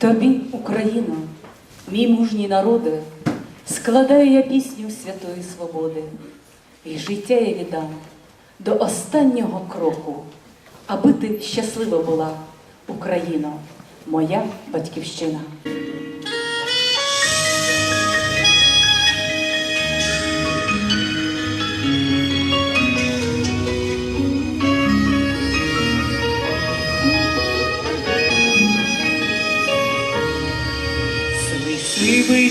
Тобі, Україно, мій мужній народи, складаю я пісню святої свободи, і життя я віддам до останнього кроку, аби ти щаслива була, Україно, моя батьківщина.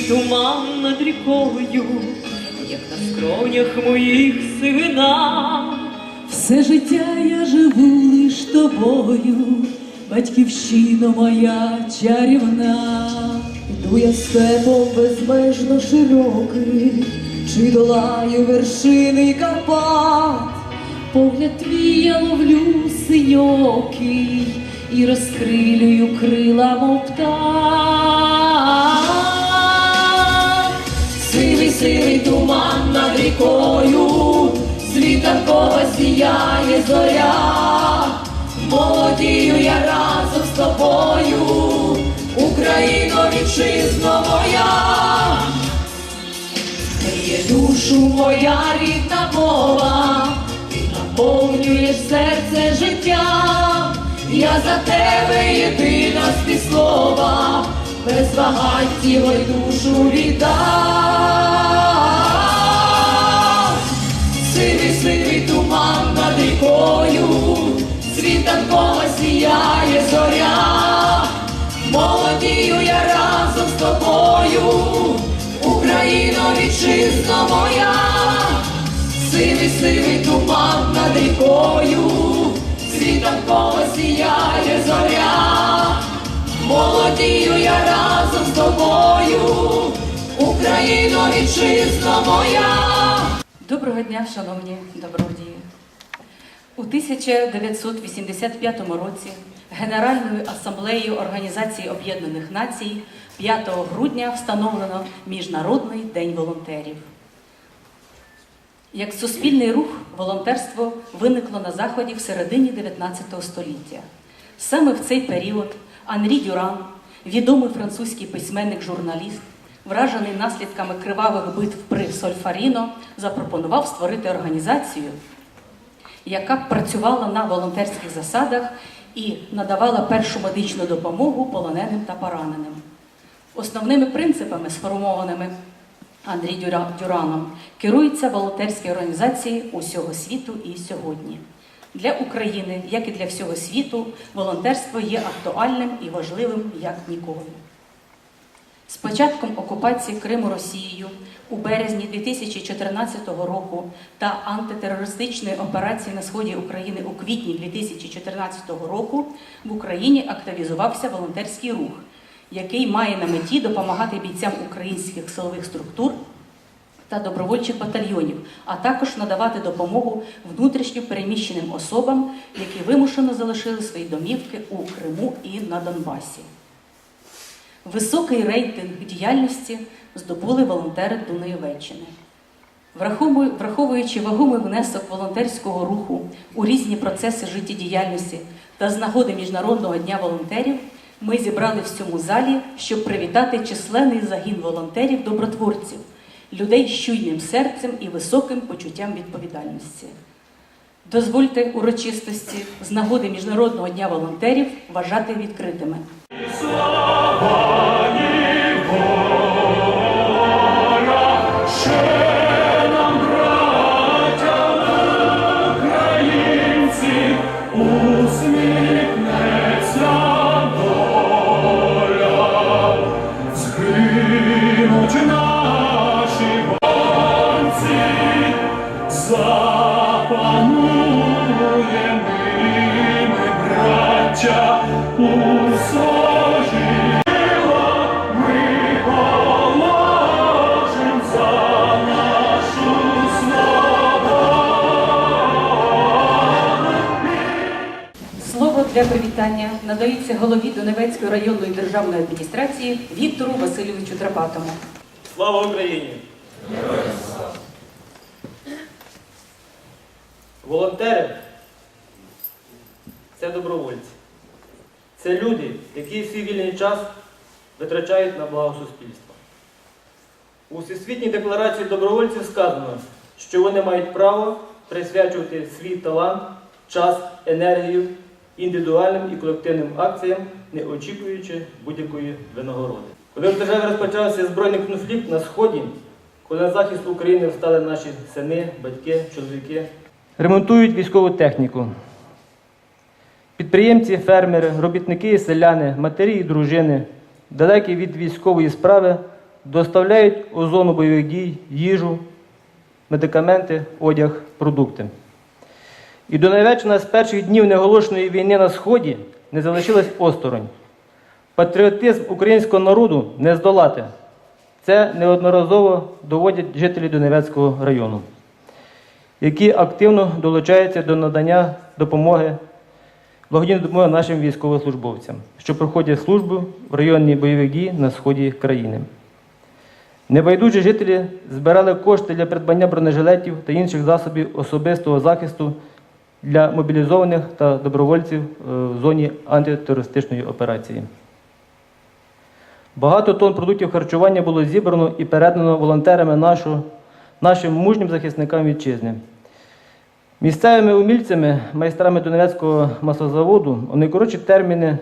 Туман над рікою, як на скронях моїх сивина. Все життя я живу лиш тобою, батьківщина моя чарівна. Іду я степом безмежно широкий, чи долаю вершини Карпат. Погляд твій я ловлю синьокий і розкрилюю крила мов птах. Сивий, туман над рікою, світанкова сіяє зоря. Молодію я разом з тобою, Україно, вітчизно моя. Є душу моя рідна мова, ти наповнюєш серце життя. Я за тебе єдина співслова, без вагань й душу віддам. Сивий, сивий туман над рікою, світанкова сіяє зоря. Молодію я разом з тобою, Україно, вітчизна моя, сивий, сивий туман над рікою, світанкова сіяє зоря. Молодію я разом з тобою, Україно, вітчизна моя. Доброго дня, шановні добродії. У 1985 році Генеральною асамблеєю Організації Об'єднаних Націй 5 грудня встановлено Міжнародний день волонтерів. Як суспільний рух, волонтерство виникло на Заході в середині 19 століття. Саме в цей період Анрі Дюран, відомий французький письменник-журналіст, вражений наслідками кривавих битв при Сольфаріно, запропонував створити організацію, яка б працювала на волонтерських засадах і надавала першу медичну допомогу полоненим та пораненим. Основними принципами, сформованими Андрій Дюраном, керуються волонтерські організації усього світу і сьогодні. Для України, як і для всього світу, волонтерство є актуальним і важливим як ніколи. З початком окупації Криму Росією у березні 2014 року та антитерористичної операції на сході України у квітні 2014 року в Україні активізувався волонтерський рух, який має на меті допомагати бійцям українських силових структур та добровольчих батальйонів, а також надавати допомогу внутрішньо переміщеним особам, які вимушено залишили свої домівки у Криму і на Донбасі. Високий рейтинг діяльності здобули волонтери Дунаєвеччини. Враховуючи вагомий внесок волонтерського руху у різні процеси життєдіяльності та з нагоди Міжнародного дня волонтерів, ми зібрали в цьому залі, щоб привітати численний загін волонтерів-добротворців, людей з чуйним серцем і високим почуттям відповідальності. Дозвольте урочистості з нагоди Міжнародного дня волонтерів вважати відкритими. Для привітання надається голові Донецької районної державної адміністрації Віктору Васильовичу Драпатому. Слава Україні! Волонтери це добровольці. Це люди, які свій вільний час витрачають на благо суспільства. У Всесвітній декларації добровольців сказано, що вони мають право присвячувати свій талант, час, енергію індивідуальним і колективним акціям, не очікуючи будь-якої винагороди. Коли в державі розпочався збройний конфлікт на Сході, коли на захист України встали наші сини, батьки, чоловіки, ремонтують військову техніку. Підприємці, фермери, робітники і селяни, матері і дружини, далекі від військової справи, доставляють у зону бойових дій їжу, медикаменти, одяг, продукти. І до Донеччина з перших днів неоголошеної війни на Сході не залишилась осторонь. Патріотизм українського народу не здолати. Це неодноразово доводять жителі Донецького району, які активно долучаються до надання допомоги благодійної допомоги нашим військовослужбовцям, що проходять службу в районі бойових дій на сході країни. Небайдужі жителі збирали кошти для придбання бронежилетів та інших засобів особистого захисту для мобілізованих та добровольців е, в зоні антитерористичної операції. Багато тонн продуктів харчування було зібрано і передано волонтерами нашу, нашим мужнім захисникам вітчизни. Місцевими умільцями, майстрами Донецького маслозаводу, у найкоротші терміни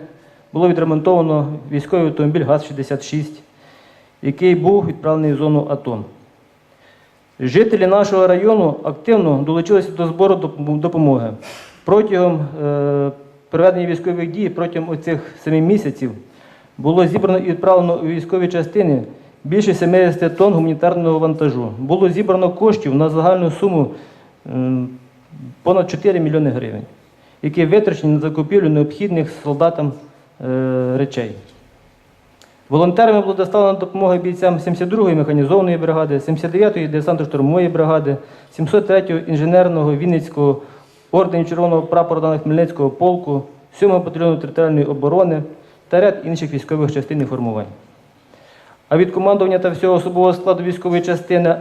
було відремонтовано військовий автомобіль ГАЗ-66, який був відправлений в зону АТО. Жителі нашого району активно долучилися до збору допомоги. Протягом е, проведення військових дій, протягом оцих семи місяців, було зібрано і відправлено у військові частини більше 70 тонн гуманітарного вантажу. Було зібрано коштів на загальну суму м, понад 4 мільйони гривень, які витрачені на закупівлю необхідних солдатам е, речей. Волонтерами було доставлено допомога бійцям 72-ї механізованої бригади, 79-ї десантно-штурмової бригади, 703-го інженерного Вінницького орденів Червоного прапора на Хмельницького полку, 7-го батальйону територіальної оборони та ряд інших військових частин і формувань. А від командування та всього особового складу військової частини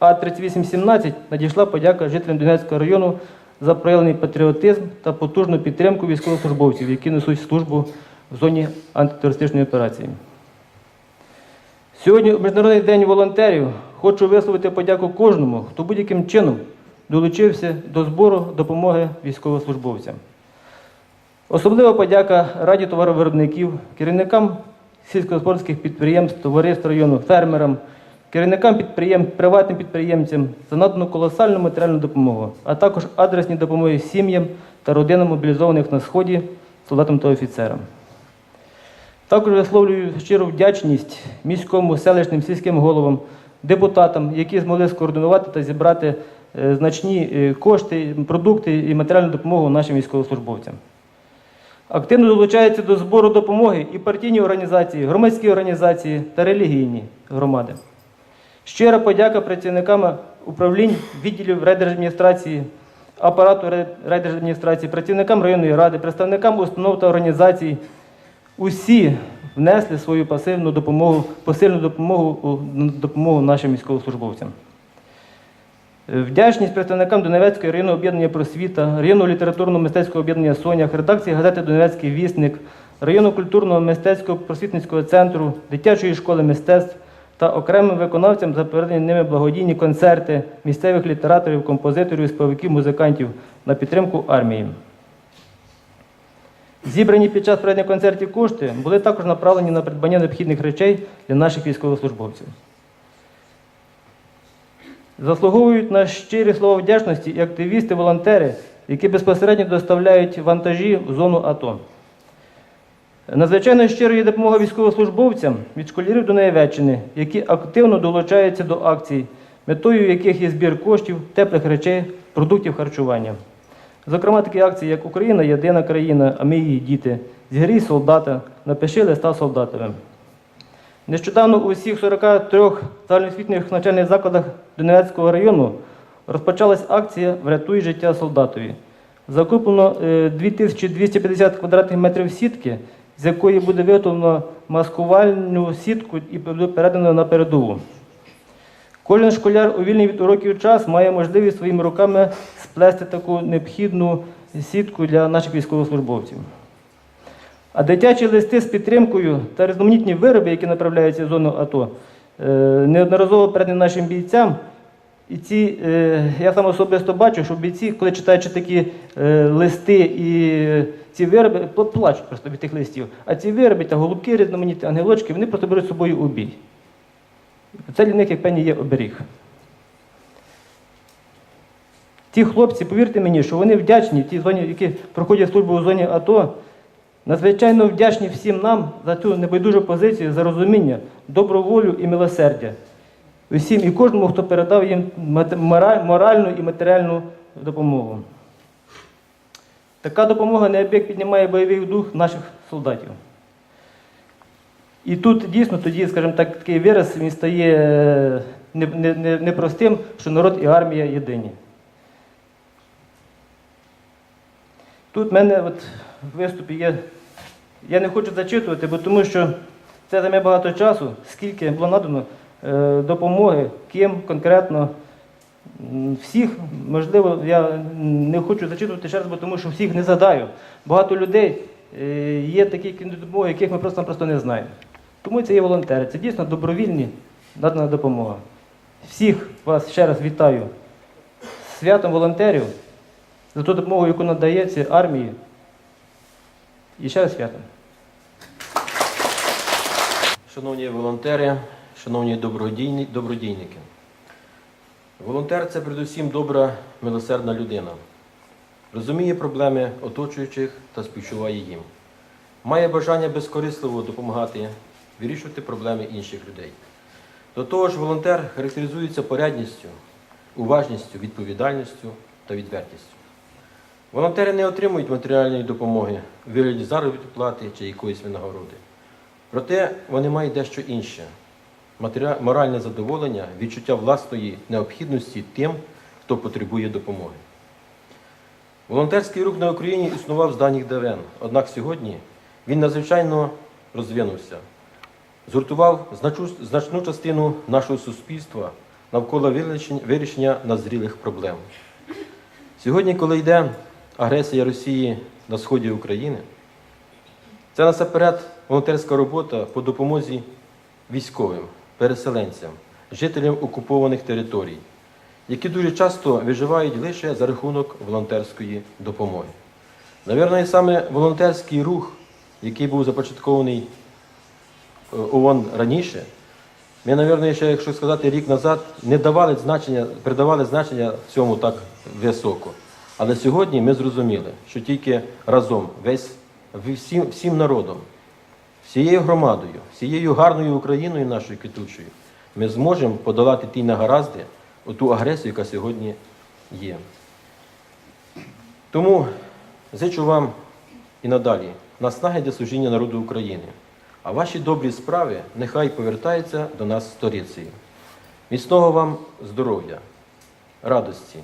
А3817 надійшла подяка жителям Донецького району за проявлений патріотизм та потужну підтримку військовослужбовців, які несуть службу в зоні антитерористичної операції. Сьогодні, Міжнародний день волонтерів, хочу висловити подяку кожному, хто будь-яким чином долучився до збору допомоги військовослужбовцям. Особлива подяка Раді товаровиробників, керівникам сільськогосподарських підприємств, товариств району, фермерам, керівникам підприємств, приватним підприємцям за надану колосальну матеріальну допомогу, а також адресні допомоги сім'ям та родинам мобілізованих на сході, солдатам та офіцерам. Також висловлюю щиру вдячність міському, селищним, сільським головам, депутатам, які змогли скоординувати та зібрати е, значні е, кошти, продукти і матеріальну допомогу нашим військовослужбовцям. Активно долучаються до збору допомоги і партійні організації, громадські організації та релігійні громади. Щира подяка працівникам управлінь, відділів райдержадміністрації, апарату рай- райдержадміністрації, працівникам районної ради, представникам установ та організацій. Усі внесли свою пасивну допомогу, посильну допомогу допомогу нашим військовослужбовцям. Е, Вдячність представникам Донецької районного об'єднання просвіта, районного літературно-мистецького об'єднання Сонях, редакції газети Донецький вісник, районного культурного мистецького просвітницького центру, дитячої школи мистецтв та окремим виконавцям за передані ними благодійні концерти місцевих літераторів, композиторів, співаків, музикантів на підтримку армії. Зібрані під час проведення концертів кошти були також направлені на придбання необхідних речей для наших військовослужбовців. Заслуговують на щирі слова вдячності і активісти, волонтери, які безпосередньо доставляють вантажі в зону АТО. Надзвичайно щиро є допомога військовослужбовцям від школярів до Донецьчини, які активно долучаються до акцій, метою яких є збір коштів, теплих речей, продуктів харчування. Зокрема, такі акції, як Україна єдина країна, а ми її діти, зігрій солдата, напиши листа солдатові. Нещодавно у всіх 43 загальноосвітніх навчальних закладах Донецького району розпочалась акція Врятуй життя солдатові. Закуплено е, 2250 квадратних метрів сітки, з якої буде виготовлено маскувальну сітку і передано на передову. Кожен школяр у вільний від уроків час має можливість своїми руками сплести таку необхідну сітку для наших військовослужбовців. А дитячі листи з підтримкою та різноманітні вироби, які направляються в зону АТО, е, неодноразово передані нашим бійцям. І ці, е, я сам особисто бачу, що бійці, коли читаючи такі е, листи і ці вироби, плачуть просто від тих листів. А ці вироби та голубки різноманітні, ангелочки, вони просто беруть з собою у бій. Це для них, як певні, є оберіг. Ті хлопці, повірте мені, що вони вдячні, ті зоні, які проходять службу у зоні АТО, надзвичайно вдячні всім нам за цю небайдужу позицію, за розуміння, добру волю і милосердя. Усім і кожному, хто передав їм моральну і матеріальну допомогу. Така допомога неабияк піднімає бойовий дух наших солдатів. І тут дійсно тоді, скажімо так, такий вираз він стає е, не- не- не- непростим, що народ і армія єдині. Тут в мене от в виступі є. Я не хочу зачитувати, бо тому що це займе багато часу, скільки було надано е, допомоги, ким конкретно. Всіх, можливо, я не хочу зачитувати ще раз, бо тому що всіх не згадаю. Багато людей е, є такі допомоги, яких ми просто просто не знаємо. Тому це є волонтери. Це дійсно добровільні надана допомога. Всіх вас ще раз вітаю святом волонтерів за ту допомогу, яку надається армії. І ще раз святом. Шановні волонтери, шановні добродійні- добродійники. Волонтер це передусім добра, милосердна людина. Розуміє проблеми оточуючих та співчуває їм. Має бажання безкорисливо допомагати вирішувати проблеми інших людей. До того ж, волонтер характеризується порядністю, уважністю, відповідальністю та відвертістю. Волонтери не отримують матеріальної допомоги вигляді заробітної плати чи якоїсь винагороди. Проте вони мають дещо інше моральне задоволення, відчуття власної необхідності тим, хто потребує допомоги. Волонтерський рух на Україні існував з давніх давен, однак сьогодні він надзвичайно розвинувся, згуртував значну частину нашого суспільства навколо вирішення назрілих проблем. Сьогодні, коли йде агресія Росії на сході України, це насамперед волонтерська робота по допомозі військовим, переселенцям, жителям окупованих територій, які дуже часто виживають лише за рахунок волонтерської допомоги. Навірно, саме волонтерський рух, який був започаткований е, ООН раніше, ми, навірно, ще, якщо сказати рік назад, не давали значення, придавали значення цьому так високо. Але сьогодні ми зрозуміли, що тільки разом, весь всім, всім народом, всією громадою, всією гарною Україною нашою квітучою, ми зможемо подолати ті негаразди, ту агресію, яка сьогодні є. Тому зичу вам і надалі наснаги для служіння народу України, а ваші добрі справи нехай повертаються до нас сторицею. Міцного вам здоров'я, радості,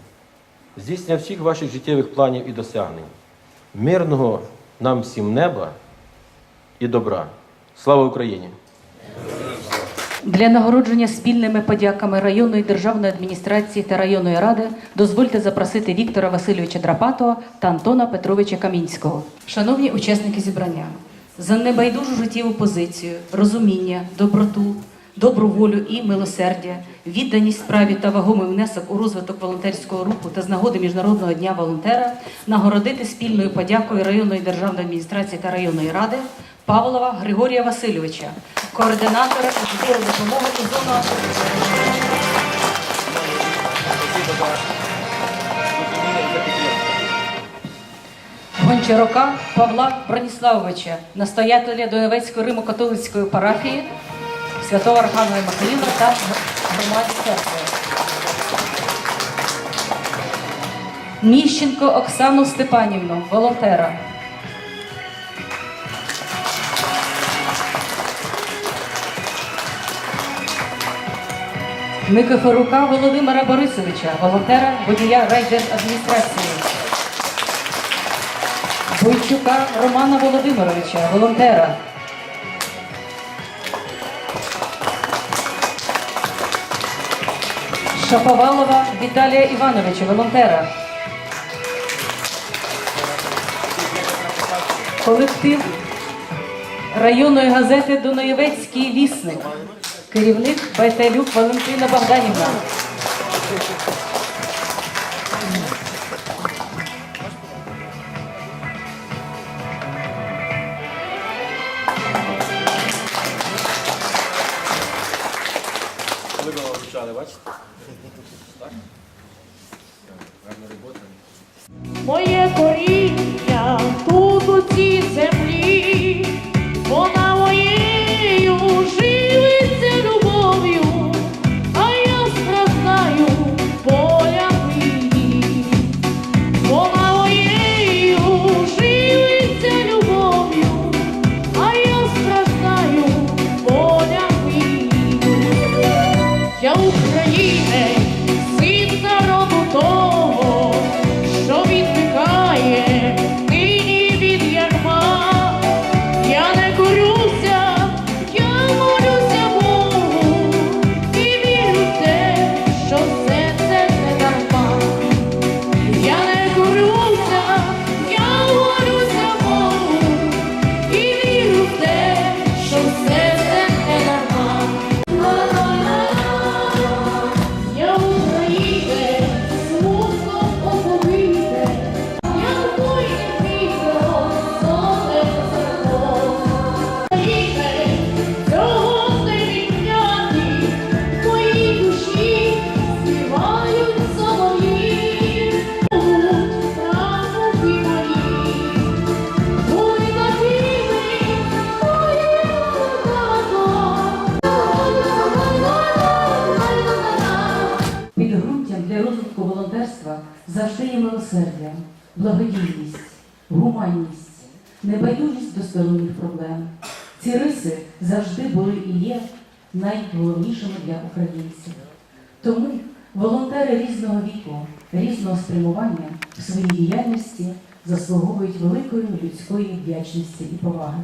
здійснення всіх ваших життєвих планів і досягнень, мирного нам всім неба і добра. Слава Україні! Для нагородження спільними подяками районної державної адміністрації та районної ради дозвольте запросити Віктора Васильовича Драпатова та Антона Петровича Камінського. Шановні учасники зібрання, за небайдужу життєву позицію, розуміння, доброту, добру волю і милосердя, відданість справі та вагомий внесок у розвиток волонтерського руху та з нагоди Міжнародного дня волонтера нагородити спільною подякою районної державної адміністрації та районної ради Павлова Григорія Васильовича, координатора збору допомоги у зону АТО. Гончарука Павла Броніславовича, настоятеля Донецької Римо-католицької парафії Святого Архангела Михаїла та громаді церкви. Міщенко Оксану Степанівну, волонтера. Никифорука Володимира Борисовича, волонтера водія райдержадміністрації. Бойчука Романа Володимировича, волонтера. Шаповалова Віталія Івановича, волонтера. Колектив районної газети Дунаєвецький вісник, керівник Байталюк Валентина Богданівна. Найголовнішими для українців. Тому волонтери різного віку, різного спрямування в своїй діяльності заслуговують великої людської вдячності і поваги.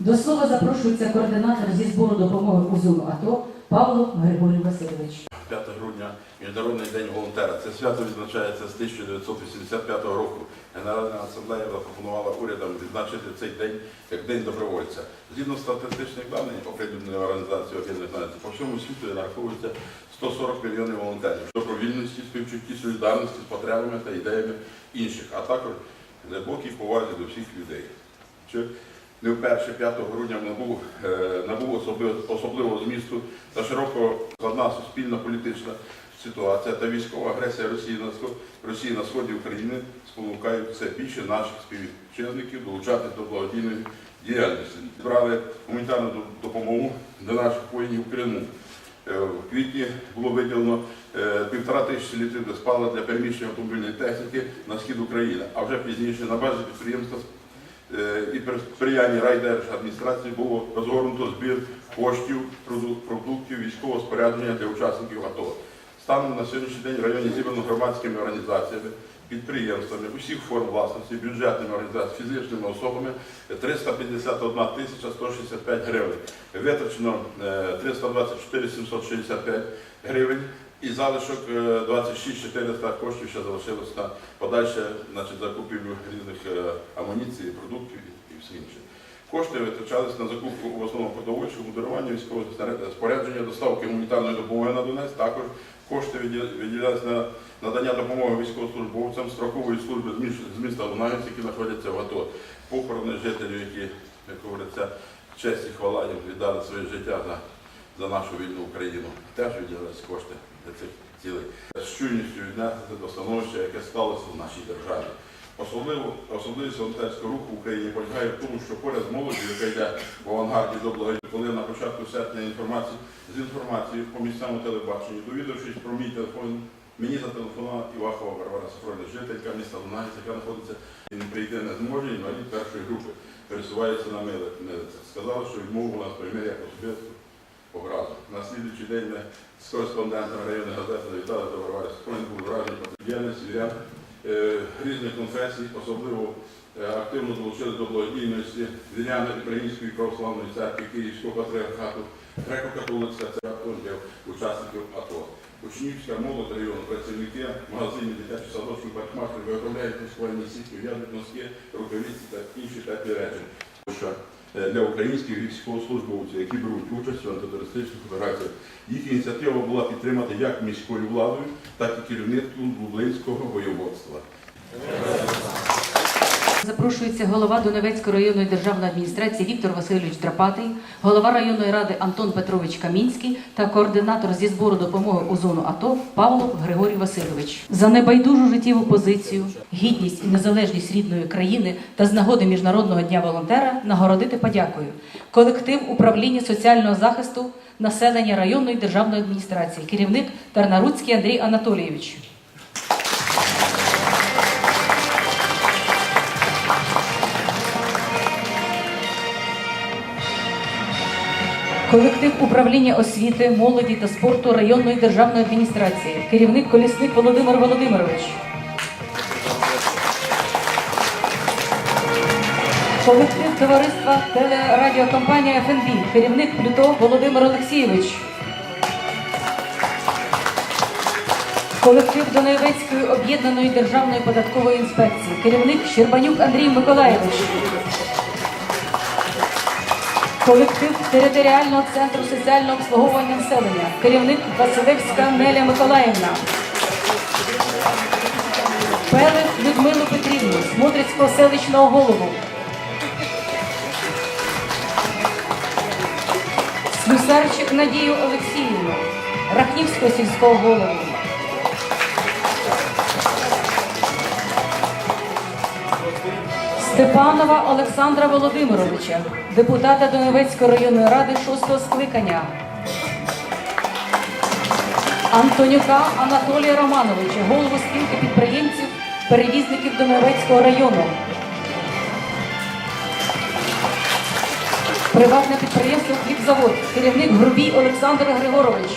До слова запрошується координатор зі збору допомоги у зону АТО Павло Григорій Васильович. 5 грудня Міжнародний день волонтера. Це свято відзначається з 1985 року. Генеральна асамблея запропонувала урядам відзначити цей день як День добровольця. Згідно статистичних даних оприлюдненої організації Об'єднаних Націй, по всьому світу нараховується 140 мільйонів волонтерів. Добровільності, співчутті, солідарності з потребами та ідеями інших, а також глибокій повазі до всіх людей. Не вперше 5 грудня набув, е, набув особливого змісту та широко складна суспільно-політична ситуація та військова агресія Росії на, сход, Росії на сході України спонукають все більше наших співвітчизників долучати до благодійної діяльності. Збирали гуманітарну допомогу до наших воїнів в Криму. Е, В квітні було виділено е, півтора тисячі літрів диспала для переміщення автомобільної техніки на схід України, а вже пізніше на базі підприємства е, і при сприянні райдержадміністрації було розгорнуто збір коштів, продуктів, військового спорядження для учасників АТО. Станом на сьогоднішній день в районі зібрано громадськими організаціями, підприємствами усіх форм власності, бюджетними організаціями, фізичними особами 351 тисяча 165 гривень. Витрачено е, 324 765 гривень. І залишок е, 26 400 коштів ще залишилось на подальше значить, закупівлю різних е, амуніцій, продуктів і все інше. Кошти витрачались на закупку в основному продовольчого модерування військового спорядження, доставки гуманітарної допомоги на Донець. Також кошти виділя- виділялись на надання допомоги військовослужбовцям строкової служби з міста Донець, які знаходяться в АТО. Похорони жителів, які, як говориться, честь і хвала їм віддали своє життя за, за нашу вільну Україну. Теж виділялись кошти для цих цілей. З чуйністю віднести до становища, яке сталося в нашій державі. Особливо особливість волонтерського руху в Україні полягає в тому, що поряд з молоддю, яка йде в авангарді до благодійності, коли на початку серпня інформації з інформацією по місцевому телебаченню, довідавшись про мій телефон, мені зателефонувала Івахова Варвара Сафроня, жителька міста Лунаєць, яка знаходиться і не прийти не зможе, інвалід першої групи, пересувається на мили- милицях. Сказала, що відмову нас прийме як особисту образу. На слідуючий день ми з кореспондентом районної газети завітали до Варвари Сафроні, був вражений про різних конфесій, особливо е, активно долучились до благодійності віряни Української православної церкви Київського патріархату, греко-католицька церква для учасників АТО. Учнівська молодь району, працівники магазинів дитячих садочків, парикмахерів виготовляють маскувальні сітки, в'яжуть носки, рукавиці та інші теплі речі. Е, для українських військовослужбовців, які беруть участь в антитерористичних операціях. Їх ініціатива була підтримана як міською владою, так і керівництвом Лублинського воєводства. Запрошується голова Донецької районної державної адміністрації Віктор Васильович Драпатий, голова районної ради Антон Петрович Камінський та координатор зі збору допомоги у зону АТО Павлов Григорій Васильович. За небайдужу життєву позицію, гідність і незалежність рідної країни та з нагоди Міжнародного дня волонтера нагородити подякою. Колектив управління соціального захисту населення районної державної адміністрації, керівник Тарнаруцький Андрій Анатолійович. Колектив управління освіти, молоді та спорту районної державної адміністрації, керівник колісник Володимир Володимирович. Колектив товариства телерадіокомпанія ФНБ, керівник Плюто Володимир Олексійович. Колектив Донецької об'єднаної державної податкової інспекції, керівник Щербанюк Андрій Миколаєвич. Колектив територіального центру соціального обслуговування населення, керівник Василевська Неля Миколаївна. Пелих Людмилу Петрівну, Смотрицького селищного голову. Слюсарчик Надію Олексіївну, Рахнівського сільського голову. Степанова Олександра Володимировича, депутата Донецької районної ради 6 скликання. Антонюка Анатолія Романовича, голову спілки підприємців, перевізників Донецького району. Приватне підприємство Хлібзавод, керівник Грубій Олександр Григорович.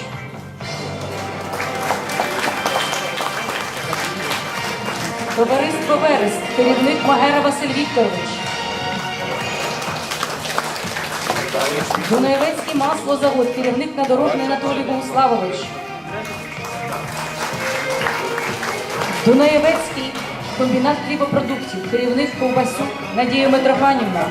Товариство Верест, керівник Магера Василь Вікторович. Дунаєвецький маслозавод, керівник Надорожний Анатолій Богуславович. Дунаєвецький комбінат хлібопродуктів, керівник Ковбасюк Надія Митрофанівна.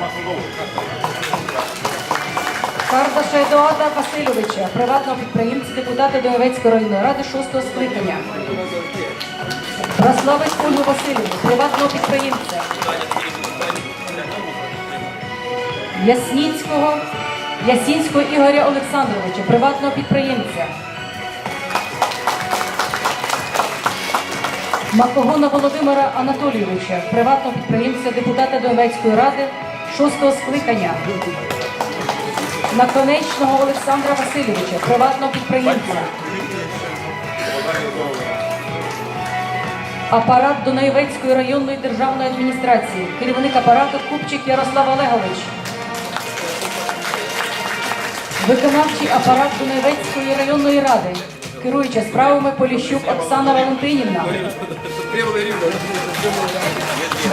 Кардаша Едуарда Васильовича, приватного підприємця, депутата Дунаєвецької районної ради 6 скликання. Краславець Ольгу Васильівну, приватного підприємця. Ясніцького, Ясінського Ігоря Олександровича, приватного підприємця. Макогона Володимира Анатолійовича, приватного підприємця, депутата Донецької ради 6 скликання. Наконечного Олександра Васильовича, приватного підприємця. Апарат Дунаєвецької районної державної адміністрації, керівник апарату Купчик Ярослав Олегович. Виконавчий апарат Дунаєвецької районної ради, керуюча справами Поліщук Оксана Валентинівна.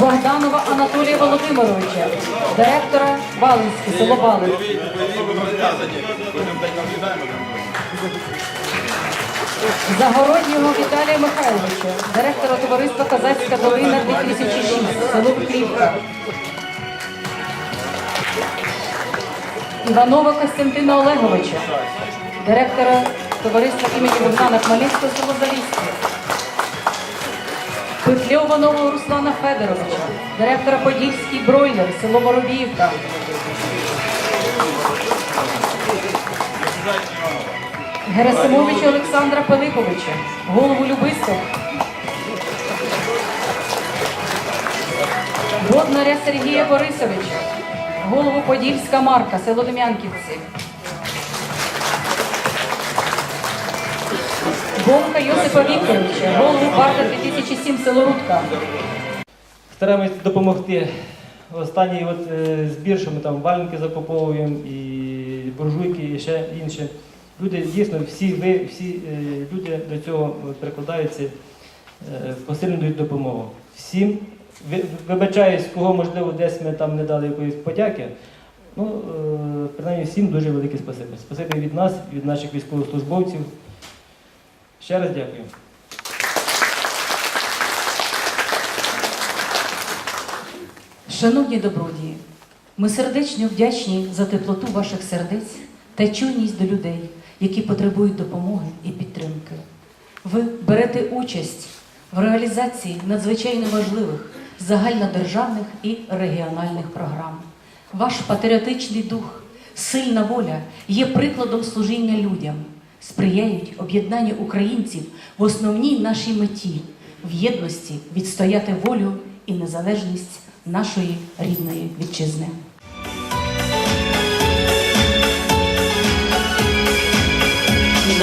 Богданова Анатолія Володимировича, директора Балинське, село Балин. Загороднього Віталія Михайловича, директора товариства Казацька долина 2006, село Петрівка. Іванова Костянтина Олеговича, директора товариства імені Богдана Хмельницького село Залізьке. Петльова Нового Руслана Федоровича, директора Подільський бройлер, село Воробіївка. Герасимовича Олександра Пилиповича, голову Любисток. Боднаря Сергія Борисовича, голову Подільська Марка, село Дем'янківці. Бомка Йосипа Вікторовича, голову парка 2007 село Рудка. Стараємось допомогти. Останній от, е, збір, що ми там валенки закуповуємо, і буржуйки, і ще інше. Люди дійсно, всі ви, всі е, люди до цього прикладаються, е, посильно дають допомогу. Всім вибачаюсь, кого можливо десь ми там не дали якоїсь подяки. Ну, е, принаймні всім дуже велике спасибі. Спасибі від нас, від наших військовослужбовців. Ще раз дякую. Шановні добродії, Ми сердечно вдячні за теплоту ваших сердець та чуйність до людей, які потребують допомоги і підтримки. Ви берете участь в реалізації надзвичайно важливих загальнодержавних і регіональних програм. Ваш патріотичний дух, сильна воля є прикладом служіння людям, сприяють об'єднанню українців в основній нашій меті в єдності відстояти волю і незалежність нашої рідної вітчизни.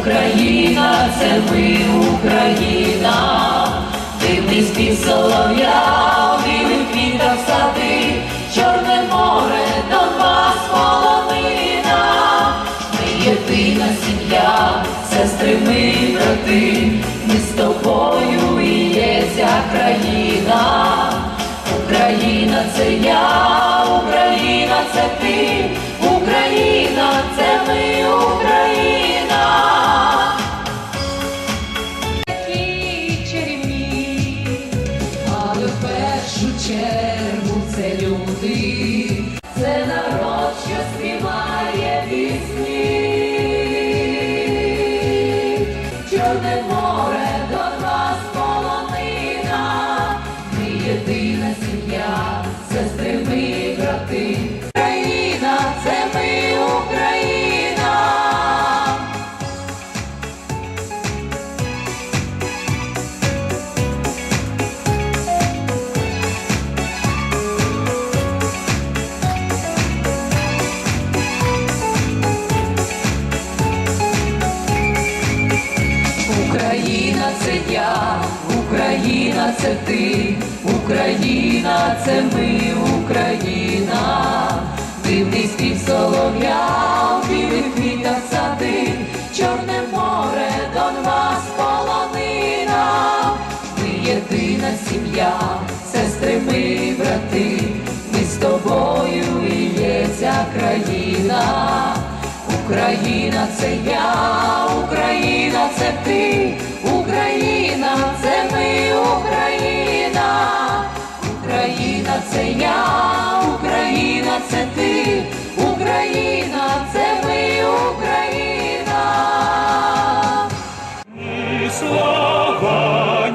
Україна це ти, ми, Україна, спів солов'я, в білих квітах сади, Чорне море, Донбас, полонина, ми єдина сім'я, сестри ми брати, ми з тобою і є ця країна. Україна це я, Україна це ти, Україна це ми, Україна. Чергу це люди, солов'я, білих квітах сади, Чорне море, Донбас, полонина, ми єдина сім'я, сестри ми, брати, ми з тобою і є ця країна. Україна це я, Україна це ти, Україна це ми, Україна, Україна це я, Україна це ти, Україна це ми, Україна. Слава,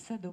все добре.